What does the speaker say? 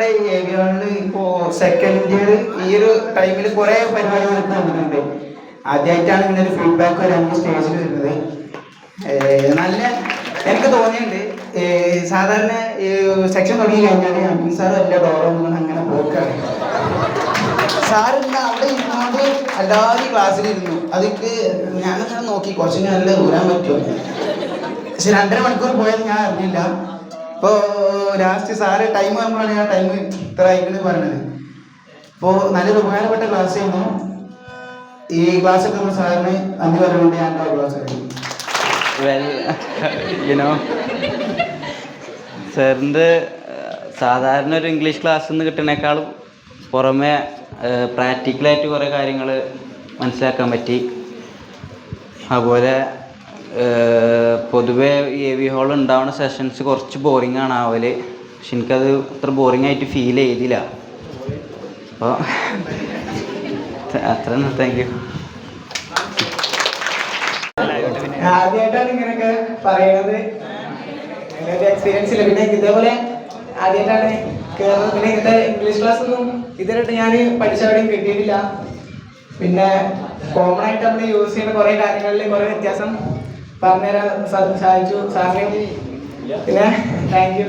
ഇവിടെ ഈ ഏരിയകളിൽ ഇപ്പോ സെക്കൻഡ് ഇയർ ഈ ഒരു ടൈമിൽ കുറെ പരിപാടികൾ നടന്നിട്ടുണ്ട് ആദ്യമായിട്ടാണ് ഇങ്ങനെ ഒരു ഫീഡ്ബാക്ക് വരാൻ സ്റ്റേജിൽ വരുന്നത്. നല്ല എനിക്ക് തോന്നിയിട്ടുണ്ട്. സാധാരണ സെക്ഷൻ തുടങ്ങി കഴിഞ്ഞാൽ അമിൻ സാർ എല്ലാ ഡോറൊന്നും അങ്ങനെ പോക്കാണ്. ഇന്ന് അവിടെ ഇരുന്നോണ്ട് എല്ലാവരും ക്ലാസ്സിലിരുന്നു അതിക്ക് ഞാനങ്ങനെ നോക്കി. കുറച്ച് നല്ല ദൂരാൻ പറ്റുമോ പക്ഷെ രണ്ടര മണിക്കൂർ പോയത് ഞാൻ അറിഞ്ഞില്ല. ഇപ്പോൾ ലാസ്റ്റ് സാറ് ടൈം പറഞ്ഞാണ് ഞാൻ ടൈം ഇത്ര ആയിക്കണെന്ന് പറഞ്ഞത് അപ്പോൾ നല്ലൊരു ഉപകാരപ്പെട്ട ക്ലാസ് ആയിരുന്നു. ഈ ക്ലാസ് എടുക്കുന്ന സാറിന് നന്ദി പറഞ്ഞുകൊണ്ട് ഞാൻ ക്ലാസ് വെൽ സാറിന്റെ സാധാരണ ഒരു ഇംഗ്ലീഷ് ക്ലാസ്സിൽ നിന്ന് കിട്ടുന്നേക്കാളും പുറമെ പ്രാക്ടിക്കലായിട്ട് കുറേ കാര്യങ്ങൾ മനസ്സിലാക്കാൻ പറ്റി. അതുപോലെ ഏഹ്, ഈ എ വി ഹോൾ ഉണ്ടാവുന്ന സെഷൻസ് കുറച്ച് ബോറിംഗ് ആണ് ആവൽ പക്ഷെ എനിക്കത് അത്ര ബോറിംഗ് ആയിട്ട് ഫീൽ ചെയ്തില്ല. അപ്പോൾ അത്ര താങ്ക് യു ആദ്യമായിട്ടാണ് ഇങ്ങനെയൊക്കെ പറയണത്. എക്സ്പീരിയൻസ് ഇല്ല. പിന്നെ ഇതേപോലെ ആദ്യമായിട്ടാണ് കയറുന്നത് ഇങ്ങനത്തെ ഇംഗ്ലീഷ് ക്ലാസ് ഒന്നും ഇതുവരെയായിട്ട് ഞാൻ പഠിച്ചവിടെയും കിട്ടിയിട്ടില്ല. പിന്നെ കോമൺ ആയിട്ട് നമ്മൾ യൂസ് ചെയ്യുന്ന കുറേ കാര്യങ്ങളിൽ കുറേ വ്യത്യാസം പറഞ്ഞുതരാൻ സാധിച്ചു സാറിനെയും പിന്നെ താങ്ക് യു